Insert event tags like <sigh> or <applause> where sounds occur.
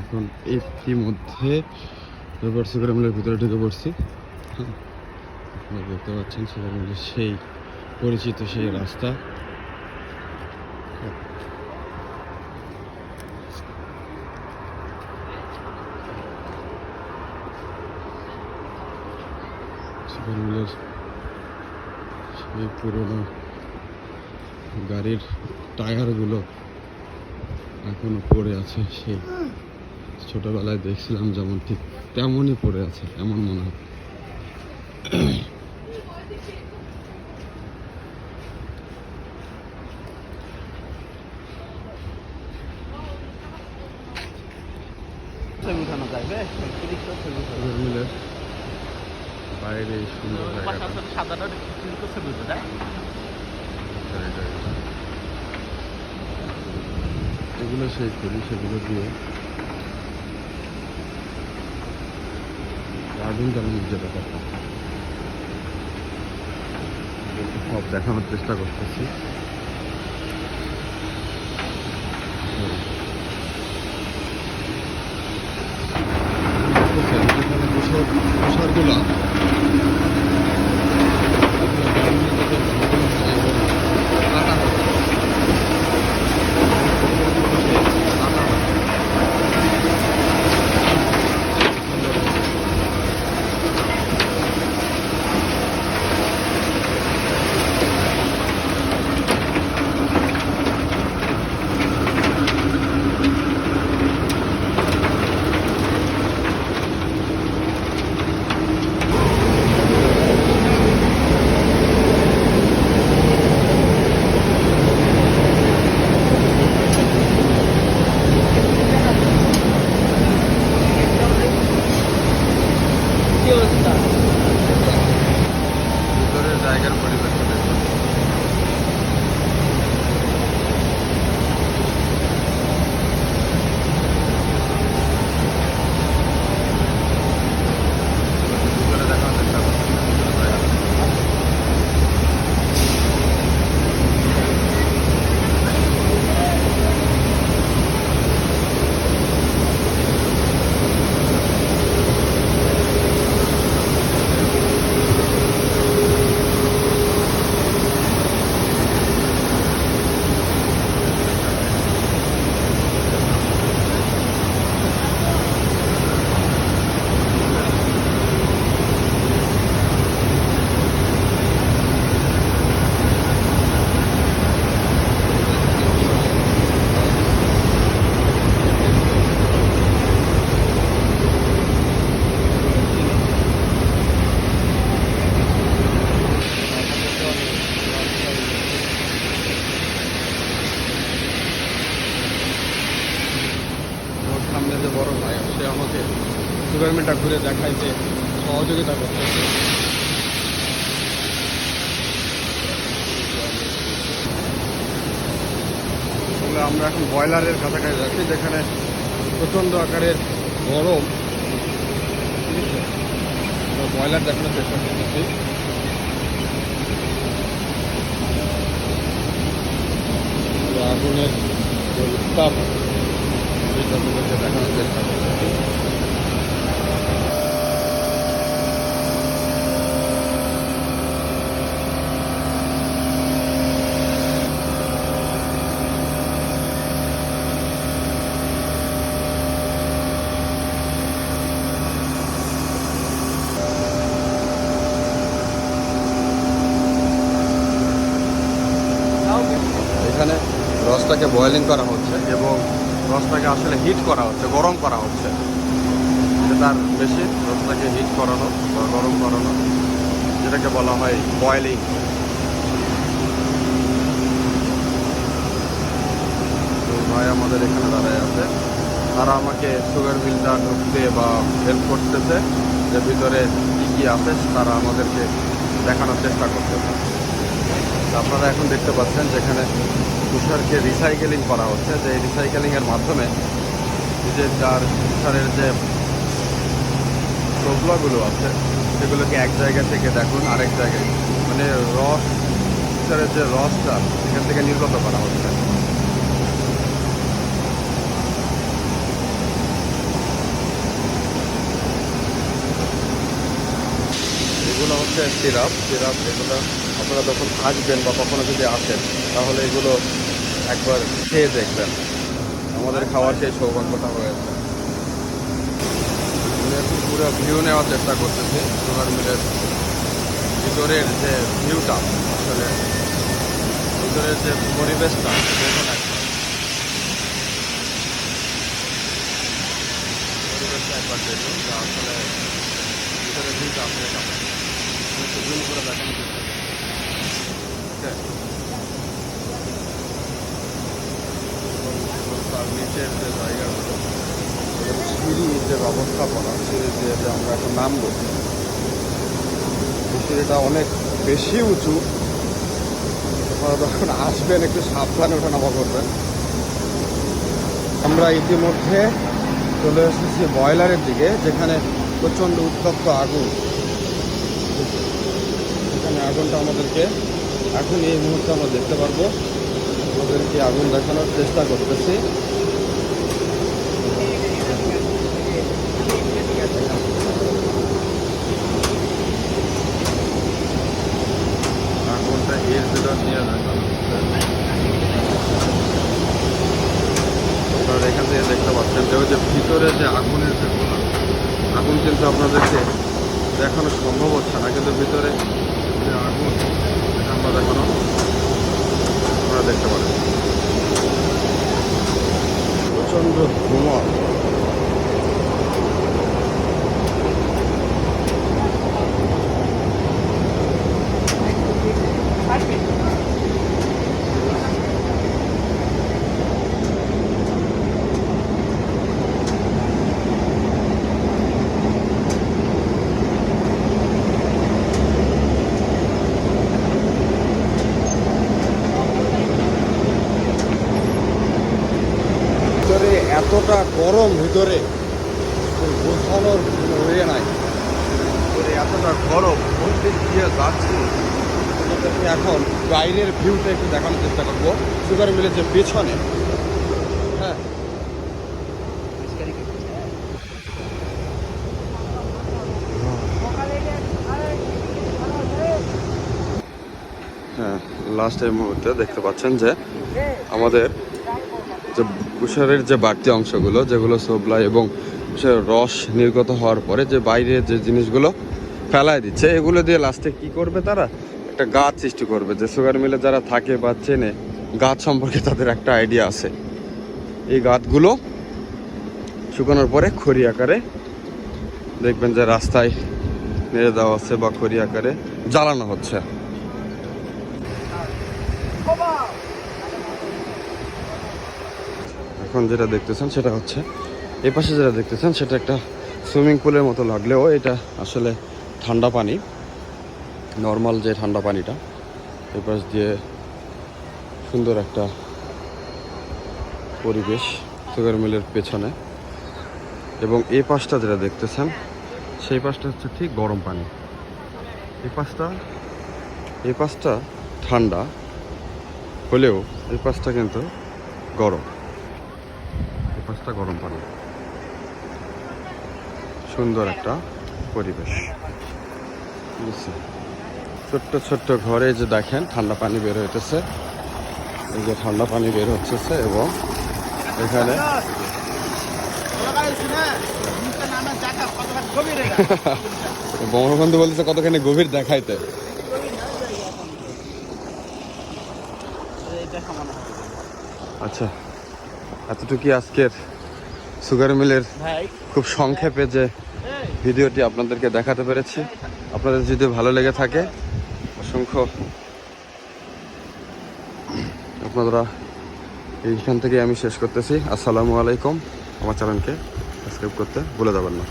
এখন ইতিমধ্যে মিলের ভিতরে ঢুকে পড়ছি। দেখতে পাচ্ছেন মিলের সেই পরিচিত সেই রাস্তা। সুগার মিলের সেই পুরোনো গাড়ির টায়ারগুলো এখনও পড়ে আছে সেই ছোটবেলায় দেখছিলাম যেমন ঠিক তেমনই পড়ে আছে এমন মনে হয়। সেই করি সেগুলো দিয়ে গার্ডেন কেমন যে ব্যাপারটা দেখানোর চেষ্টা করতেছি। ঘুরে দেখাইতে সহযোগিতা করতেছে। আমরা এখন বয়লারের কাছাকাছি যাচ্ছি, যেখানে প্রচণ্ড আকারের গরম। ব্রয়লার দেখানোর চেষ্টা করতেছি। আগুনের যে উত্তাপ, সেটা দেখানোর চেষ্টা করতেছি এখানে রসটাকে বয়েলিং করা হচ্ছে এবং রসটাকে আসলে হিট করা হচ্ছে, গরম করা হচ্ছে। তার বেশি রসটাকে হিট করানো বা গরম করানো, যেটাকে বলা হয় বয়েলিং ভাই আমাদের এখানে দাঁড়ায় আছে। তারা আমাকে সুগার মিলটা ঢুকতে বা হেল্প করতেছে, যে ভিতরে কী কী আছে, তারা আমাদেরকে দেখানোর চেষ্টা করতেছে। আপনারা এখন দেখতে পাচ্ছেন যেখানে তুষারকে রিসাইকেলিং করা হচ্ছে। যে রিসাইকেলিংয়ের মাধ্যমে যে তার তুষারের যে টোপলাগুলো আছে, সেগুলোকে এক জায়গা থেকে দেখুন, আরেক জায়গায়। মানে রস, তুষারের যে রসটা, সেখান থেকে নির্গত করা হচ্ছে। এগুলো হচ্ছে সিরাপ। সিরাপ এগুলো আপনারা যখন আসবেন বা কখনো যদি আসেন, তাহলে এগুলো একবার খেয়ে দেখবেন। আমাদের খাওয়ার সেই সৌভাগ্যটা এখন পুরো ভিউ নেওয়ার চেষ্টা করতেছি। সুগার মিলের ভিতরের যে ভিউটা আসলে ভিতরের যে পরিবেশটা দেখুন একবার একবার দেখুন আসলে ভিতরে ভিউটা আপনি পাবেন আমি করে দেখানো চেষ্টা করি ঠিক আছে? এবং তার নিচের যে জায়গাগুলো সিঁড়ির যে ব্যবস্থাপনা সিঁড়ি দিয়ে যে আমরা এখন নামবো সিঁড়িটা অনেক বেশি উঁচু। আপনারা যখন আসবেন, একটু সাবধানে ওঠানামা করবেন। আমরা ইতিমধ্যে চলে এসেছি বয়লারের দিকে, যেখানে প্রচণ্ড উত্তপ্ত আগুন। এখানে আগুনটা আমাদেরকে এখন এই মুহূর্তে আমরা দেখতে পারব। আমাদেরকে আগুন দেখানোর চেষ্টা করতেছি আগুনটা এর ভিতর নিয়ে দেখানো হচ্ছে আপনারা এখান থেকে দেখতে পাচ্ছেন যে ওই যে ভিতরে যে আগুনের যে গোলা আগুন কিন্তু আপনাদেরকে দেখানো সম্ভব হচ্ছে না কিন্তু ভিতরে। যে আগুন এটা আমরা দেখানো। আমরা দেখতে পারেন প্রচণ্ড ধোঁয়া ভিতরে এতটা গরম ভিতরে বোঝানোর ওয়ে নাই। এতটা গরম দিয়ে যাচ্ছি। এখন বাইরের ভিউটা একটু দেখানোর চেষ্টা করব। সুগার মিলের যে পেছনে হ্যাঁ। হ্যাঁ মুহূর্তে দেখতে পাচ্ছেন যে আমাদের যে কুষারের যে বাড়তি অংশগুলো, যেগুলো সোবলা এবং রস নির্গত হওয়ার পরে যে বাইরের যে জিনিসগুলো ফেলায় দিচ্ছে, এগুলো দিয়ে লাস্টে কি করবে তারা? একটা গাছ সৃষ্টি করবে, যে সুগার মিলে যারা থাকে বা চেনে, গাছ সম্পর্কে তাদের একটা আইডিয়া আছে। এই গাছগুলো শুকানোর পরে খড়ি আকারে দেখবেন যে রাস্তায় নেড়ে দেওয়া হচ্ছে বা খড়ি আকারে জ্বালানো হচ্ছে। এখন যেটা দেখতেছেন সেটা হচ্ছে, এই পাশে যেটা দেখতেছেন সেটা একটা সুইমিং পুলের মতো লাগলেও এটা আসলে ঠান্ডা পানি, নর্মাল যে ঠান্ডা পানিটা, এই পাশ দিয়ে সুন্দর একটা পরিবেশ সুগার মিলের পেছনে। এবং এই পাশটা যেটা দেখতেছেন, সেই পাশটা হচ্ছে ঠিক গরম পানি। এই পাশটা এই পাশটা ঠান্ডা, হলেও এই পাশটা কিন্তু গরম। পাশটা গরম পানি। সুন্দর একটা পরিবেশ। বুঝছি? ছোট্ট ছোট্ট ঘরে যে দেখেন, ঠান্ডা পানি বের হইতেছে। এই যে ঠান্ডা পানি বের হচ্ছে এবং এখানে <laughs> বঙ্গবন্ধু বলতেছে, কতখানি গভীর দেখাইতে? আচ্ছা। এতটুকুই আজকের সুগার মিলের খুব সংক্ষেপে যে ভিডিওটি আপনাদেরকে দেখাতে পেরেছি। আপনাদের যদি ভালো লেগে থাকে অসংখ্য আপনারা এইখান থেকে আমি শেষ করতেছি। আসসালামু আলাইকুম। আমার চ্যানেলকে সাবস্ক্রাইব করতে ভুলে যাবেন না।